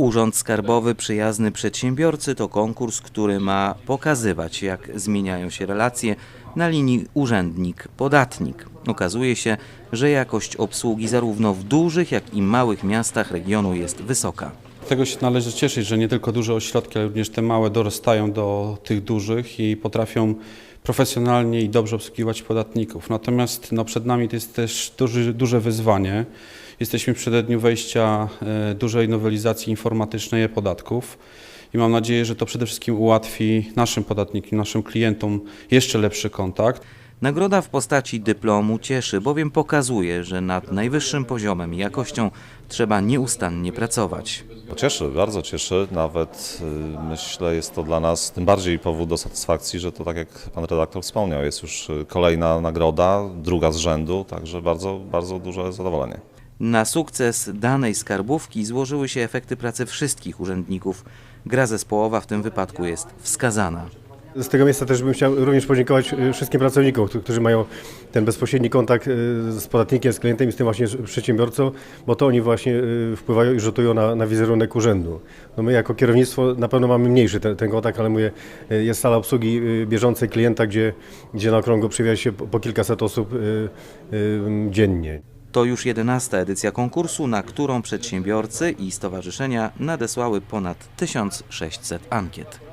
Urząd Skarbowy Przyjazny Przedsiębiorcy to konkurs, który ma pokazywać, jak zmieniają się relacje na linii urzędnik-podatnik. Okazuje się, że jakość obsługi zarówno w dużych, jak i małych miastach regionu jest wysoka. Tego się należy cieszyć, że nie tylko duże ośrodki, ale również te małe dorastają do tych dużych i potrafią profesjonalnie i dobrze obsługiwać podatników. Natomiast no, przed nami to jest też duży, duże wyzwanie. Jesteśmy w przededniu wejścia e, dużej nowelizacji informatycznej e-podatków i mam nadzieję, że to przede wszystkim ułatwi naszym podatnikom, naszym klientom jeszcze lepszy kontakt. Nagroda w postaci dyplomu cieszy, bowiem pokazuje, że nad najwyższym poziomem i jakością trzeba nieustannie pracować. Cieszy, bardzo cieszy. Nawet y, myślę, jest to dla nas tym bardziej powód do satysfakcji, że to tak jak pan redaktor wspomniał, jest już y, kolejna nagroda, druga z rzędu, także bardzo, bardzo duże zadowolenie. Na sukces danej skarbówki złożyły się efekty pracy wszystkich urzędników. Gra zespołowa w tym wypadku jest wskazana. Z tego miejsca też bym chciał również podziękować y, wszystkim pracownikom, którzy- mają ten bezpośredni kontakt y, z podatnikiem, z klientem i z tym właśnie przedsiębiorcą, bo to oni właśnie y, wpływają i rzutują na, na wizerunek urzędu. No my jako kierownictwo na pewno mamy mniejszy ten, ten kontakt, ale mówię, jest sala obsługi bieżącej klienta, gdzie, gdzie na okrągło przewija się po, po kilkaset osób dziennie. To już 11 edycja konkursu, na którą przedsiębiorcy i stowarzyszenia nadesłały ponad 1600 ankiet.